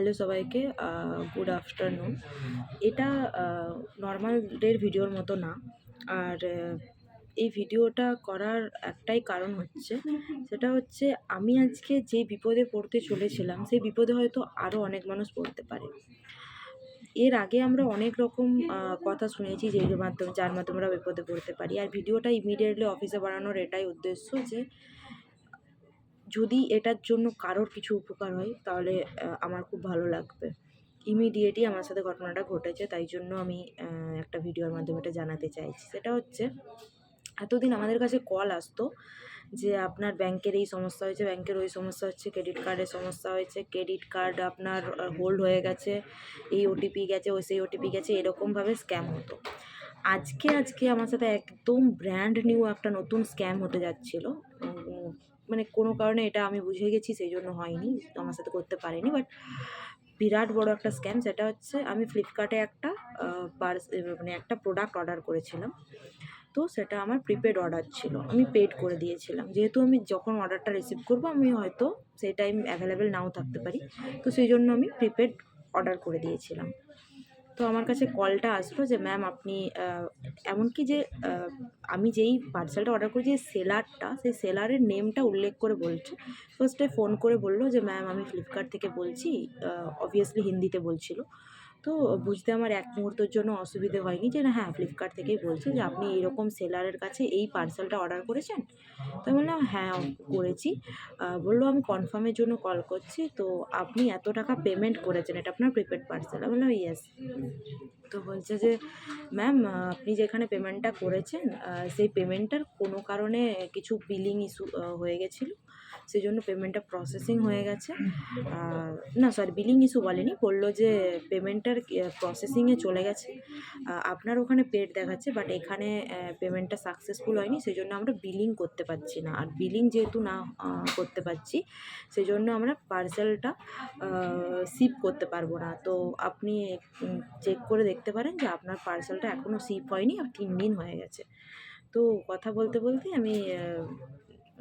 Hello সবাইকে good afternoon এটা normal ডের ভিডিওর মতো না। আর এই ভিডিওটা করার একটাই কারণ হচ্ছে, সেটা হচ্ছে আমি আজকে যে বিপদে পড়তে চলেছিলাম, সেই বিপদে হয়তো আরও অনেক মানুষ পড়তে পারে। এর আগে আমরা অনেক রকম কথা শুনেছি যে মাধ্যমে, যার মাধ্যমে আমরা বিপদে পড়তে পারি। আর ভিডিওটা ইমিডিয়েটলি অফিসে বানানোর এটাই উদ্দেশ্য যে যদি এটার জন্য কারোর কিছু উপকার হয়, তাহলে আমার খুব ভালো লাগবে। ইমিডিয়েটই আমার সাথে ঘটনাটা ঘটেছে, তাই জন্য আমি একটা ভিডিওর মাধ্যমে এটা জানাতে চাইছি। সেটা হচ্ছে, এতদিন আমাদের কাছে কল আসতো যে আপনার ব্যাংকের এই সমস্যা হয়েছে, ব্যাংকের ওই সমস্যা হচ্ছে ক্রেডিট কার্ডের সমস্যা হয়েছে ক্রেডিট কার্ড আপনার হোল্ড হয়ে গেছে, এই ওটিপি গেছে, ওই সেই ওটিপি গেছে, এরকমভাবে স্ক্যাম হতো। আজকে আজকে আমার সাথে একদম ব্র্যান্ড নিউ একটা নতুন স্ক্যাম হতে যাচ্ছিল। মানে কোনো কারণে এটা আমি বুঝে গেছি সেই জন্য হয়নি। আমার সাথে করতে পারিনি বাট বিরাট বড় একটা স্ক্যাম সেটা হচ্ছে আমি ফ্লিপকার্টে একটা পার্স মানে একটা প্রোডাক্ট অর্ডার করেছিলাম। তো সেটা আমার প্রিপেড অর্ডার ছিল। আমি পেড করে দিয়েছিলাম। যেহেতু আমি যখন অর্ডারটা রিসিভ করব আমি হয়তো সেই টাইম অ্যাভেলেবেল নাও থাকতে পারি। তো সেই জন্য আমি প্রিপেড অর্ডার করে দিয়েছিলাম। তো আমার কাছে কলটা আসলো যে, ম্যাম, আপনি এমনকি যে আমি যেই পার্সেলটা অর্ডার করেছি সেলারটা সেই সেলারের নেমটা উল্লেখ করে বলছে। ফার্স্টে ফোন করে বলল যে, ম্যাম, আমি ফ্লিপকার্ট থেকে বলছি। অবভিয়াসলি হিন্দিতে বলছিল। তো বুঝতে আমার এক মুহূর্তের জন্য অসুবিধে হয়নি যে না হ্যাঁ ফ্লিপকার্ট থেকেই বলছে যে আপনি এরকম সেলারের কাছে এই পার্সেলটা অর্ডার করেছেন? তো আমি বললাম হ্যাঁ করেছি। বলল আমি কনফার্মের জন্য কল করছি। তো আপনি এত টাকা পেমেন্ট করেছেন এটা আপনার প্রিপেড পার্সেল আমি বললাম ইয়েস তো বলছে যে ম্যাম আপনি যেখানে পেমেন্টটা করেছেন সেই পেমেন্টটার কোনো কারণে কিছু বিলিং ইস্যু হয়ে গেছিল? সেই জন্য পেমেন্টটা প্রসেসিং হয়ে গেছে। না সরি বিলিং ইস্যু বলেনি, বলল যে পেমেন্টটার প্রসেসিংয়ে চলে গেছে। আপনার ওখানে পেড দেখাচ্ছে বাট এখানে পেমেন্টটা সাকসেসফুল হয়নি সেই জন্য আমরা বিলিং করতে পারছি না। আর বিলিং যেহেতু না করতে পারছি সেই জন্য আমরা পার্সেলটা সিপ করতে পারব না। তো আপনি চেক করে দেখতে পারেন যে আপনার পার্সেলটা এখনও সিপ হয়নি, আর তিন দিন হয়ে গেছে। তো কথা বলতে বলতে আমি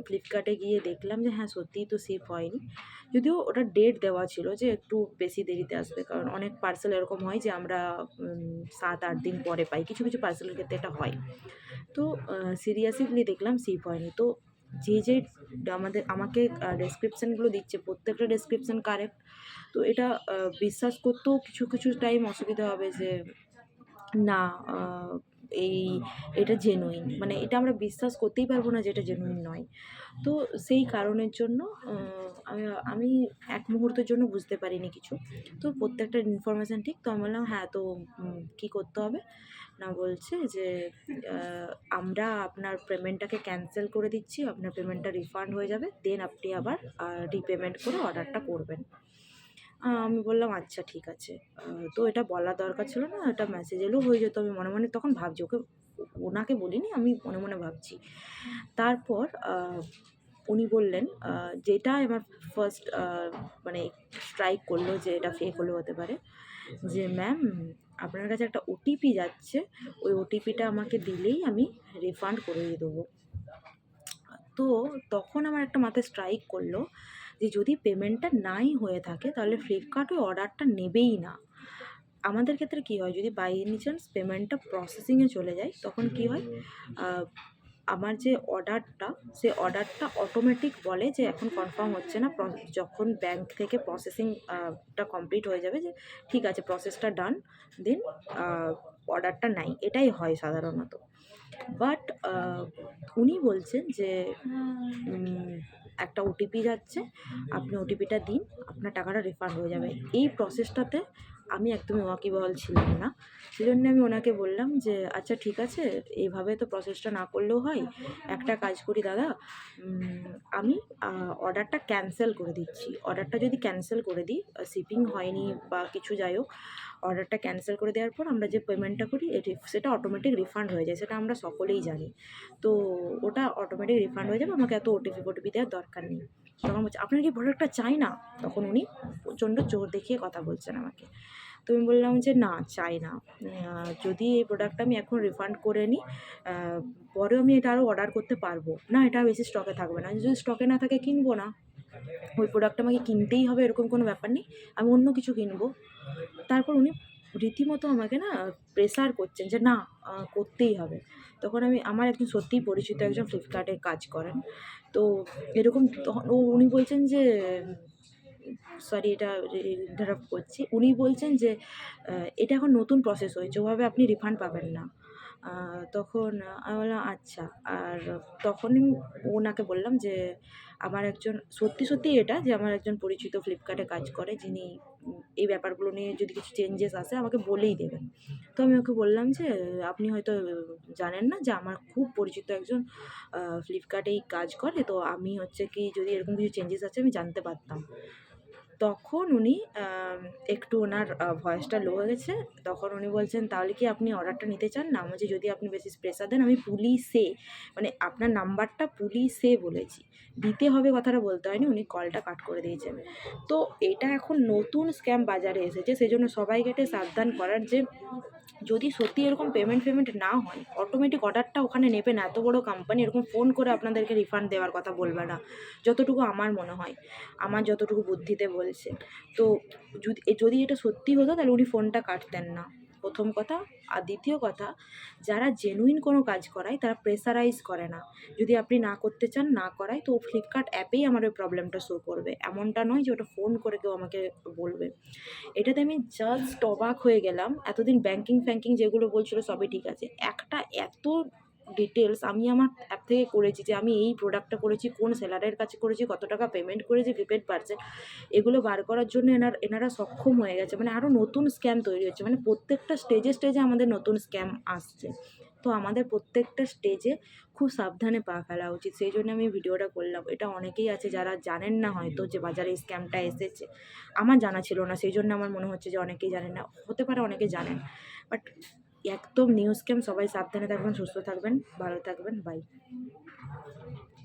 ফ্লিপকার্টে গিয়ে দেখলাম যে হ্যাঁ সত্যিই তো সিপ হয়নি। যদিও ওটা ডেট দেওয়া ছিল যে, একটু বেশি দেরিতে আসবে। কারণ অনেক পার্সেল এরকম হয় যে, আমরা সাত, আট দিন পরে পাই। কিছু কিছু পার্সেলের ক্ষেত্রে এটা হয়। তো সিরিয়াসলি দেখলাম সিপ হয়নি। তো, যে যে আমাদের, আমাকে ডেসক্রিপশানগুলো দিচ্ছে, প্রত্যেকটা ডেসক্রিপশান কারেক্ট তো এটা বিশ্বাস করতেও কিছু কিছু টাইম অসুবিধা হবে যে, না এই এটা জেনুইন মানে এটা আমরা বিশ্বাস করতেই পারব না যে এটা জেনুইন নয়। তো সেই কারণের জন্য আমি আমি এক মুহূর্তের জন্য বুঝতে পারিনি কিছু। তো প্রত্যেকটা ইনফরমেশান ঠিক, তো আমি বললাম হ্যাঁ তো কী করতে হবে? না বলছে যে আমরা আপনার পেমেন্টটাকে ক্যান্সেল করে দিচ্ছি, আপনার পেমেন্টটা রিফান্ড হয়ে যাবে দেন আপনি আবার রিপেমেন্ট করে অর্ডারটা করবেন। আমি বললাম আচ্ছা ঠিক আছে। তো এটা বলা দরকার ছিল না, এটা মেসেজ এলেও হয়ে যেত। আমি মনে মনে তখন ভাবছি, ওকে, ওনাকে বলিনি, আমি মনে মনে ভাবছি। তারপর উনি বললেন যেটা আমার ফার্স্ট মানে স্ট্রাইক করল যে এটা ফেক হলেও হতে পারে, যে ম্যাম আপনার কাছে একটা ওটিপি যাচ্ছে, ওই ওটিপিটা আমাকে দিলেই আমি রিফান্ড করে দেবো। তো তখন আমার একটা মাথায় স্ট্রাইক করল যে যদি পেমেন্টটা নাই হয়ে থাকে, তাহলে ফ্লিপকার্ট ওই অর্ডারটা নেবেই না। আমাদের ক্ষেত্রে কী হয়, যদি বাই এনি চান্স পেমেন্টটা প্রসেসিংয়ে চলে যায়, তখন কী হয় আমার যে অর্ডারটা সে অর্ডারটা অটোমেটিক বলে যে এখন কনফার্ম হচ্ছে না। যখন ব্যাংক থেকে প্রসেসিংটা কমপ্লিট হয়ে যাবে যে ঠিক আছে প্রসেসটা ডান দেন অর্ডারটা নাই। এটাই হয় সাধারণত। বাট উনি বলছেন যে একটা ওটিপি যাচ্ছে, আপনি ওটিপিটা দিন, আপনার টাকাটা রিফান্ড হয়ে যাবে। এই প্রসেসটাতে আমি একদমই ওয়াকিবহাল ছিলাম না। সেই জন্য আমি ওনাকে বললাম যে আচ্ছা ঠিক আছে, এইভাবে তো প্রসেসটা না করলেও হয়। একটা কাজ করি দাদা আমি অর্ডারটা ক্যান্সেল করে দিচ্ছি। অর্ডারটা যদি ক্যান্সেল করে দিই শিপিং হয়নি বা কিছু যাই হোক অর্ডারটা ক্যান্সেল করে দেওয়ার পর আমরা যে পেমেন্টটা করি, এটি, সেটা অটোমেটিক রিফান্ড হয়ে যায়। সেটা আমরা সকলেই জানি। তো ওটা অটোমেটিক রিফান্ড হয়ে যাবে। আমাকে এত ওটিপি ফোটিপি দেওয়ার দরকার নেই। তখন বলছে, আপনার কি প্রোডাক্টটা চাই না? তখন উনি প্রচণ্ড জোর দেখিয়ে কথা বলছেন আমাকে। তো আমি বললাম যে, না, চাই না। যদি এই প্রোডাক্টটা আমি এখন রিফান্ড করে নিই পরেও আমি এটা আরও অর্ডার করতে পারব। না, এটা বেশি স্টকে থাকবে না। যদি স্টকে না থাকে, কিনবো না। ওই প্রোডাক্ট আমাকে কিনতেই হবে, এরকম কোনো ব্যাপার নেই। আমি অন্য কিছু কিনবো। তারপর উনি রীতিমতো আমাকে না প্রেসার করছেন যে, না করতেই হবে। তখন আমি, আমার একজন সত্যিই পরিচিত একজন ফ্লিপকার্টে কাজ করেন। তো এরকম তখন উনি বলছেন যে সরি এটা ইন্টারাপ্ট করছি। উনি বলছেন যে এটা এখন নতুন প্রসেস হয়েছে, ওভাবে আপনি রিফান্ড পাবেন না। তখন আমি বললাম আচ্ছা। আর তখনই ওনাকে বললাম যে, আমার একজন, সত্যি সত্যি এটা যে, আমার একজন পরিচিত ফ্লিপকার্টে কাজ করে, যিনি এই ব্যাপারগুলো নিয়ে যদি কিছু চেঞ্জেস আসে, আমাকে বলেই দেবেন। তো আমি ওকে বললাম যে, আপনি হয়তো জানেন না যে, আমার খুব পরিচিত একজন ফ্লিপকার্টেই কাজ করে, তো আমি হচ্ছে কি, যদি এরকম কিছু চেঞ্জেস আছে আমি জানতে পারতাম। তখন উনি একটু ওনার ভয়েসটা লো হয়ে গেছে। তখন উনি বলছেন, তাহলে কি আপনি অর্ডারটা নিতে চান? না বলছি, যদি আপনি বেশি প্রেসার দেন, আমি পুলিশে মানে আপনার নাম্বারটা পুলিশে বলেছি। দিতে হবে কথাটা বলতে হয়নি, উনি কলটা কাট করে দিয়েছেন। তো এটা এখন নতুন স্ক্যাম বাজারে এসেছে, সেজন্য সবাইকে এটা সাবধান করার যে, যদি সত্যি এরকম পেমেন্ট ফেমেন্ট না হয় অটোমেটিক অর্ডারটা ওখানে নেবে না এত বড় কোম্পানি এরকম ফোন করে আপনাদেরকে রিফান্ড দেওয়ার কথা বলবে না, যতটুকু আমার মনে হয়। আমার যতটুকু বুদ্ধিতে বলছে। তো যদি যদি এটা সত্যি হতো, তাহলে উনি ফোনটা কাটতেন না। প্রথম কথা। আর দ্বিতীয় কথা, যারা জেনুইন কোনো কাজ করায়, তারা প্রেসারাইজ করে না। যদি আপনি না করতে চান, না করায়, তো ফ্লিপকার্ট অ্যাপেই আমার ওই প্রবলেমটা শো করবে। এমনটা নয় যে ওটা ফোন করে কেউ আমাকে বলবে। এটাতে আমি জাস্ট অবাক হয়ে গেলাম। এতদিন ব্যাঙ্কিং ফ্যাঙ্কিং যেগুলো বলছিল, সবই ঠিক আছে। একটা এত ডিটেলস আমি আমার অ্যাপ থেকে করেছি যে আমি এই প্রোডাক্টটা করেছি, কোন সেলারের কাছে করেছি, কত টাকা পেমেন্ট করেছি প্রিপেড পার্সেল এগুলো বার করার জন্য এনার, এনারা সক্ষম হয়ে গেছে। মানে আরও নতুন স্ক্যাম তৈরি হচ্ছে। মানে প্রত্যেকটা স্টেজে স্টেজে আমাদের নতুন স্ক্যাম আসছে। তো আমাদের প্রত্যেকটা স্টেজে খুব সাবধানে পা ফেলা উচিত। সেই জন্য আমি ভিডিওটা করলাম। এটা অনেকেই আছে যারা জানেন না হয়তো যে বাজারে এই স্ক্যামটা এসেছে। আমার জানা ছিল না। সেই জন্য আমার মনে হচ্ছে যে অনেকেই জানেন না। হতে পারে অনেকে জানেন। বাট একদম নিউজ স্ক্যাম সবাই সাবধানে থাকবেন সুস্থ থাকবেন ভালো থাকবেন বাই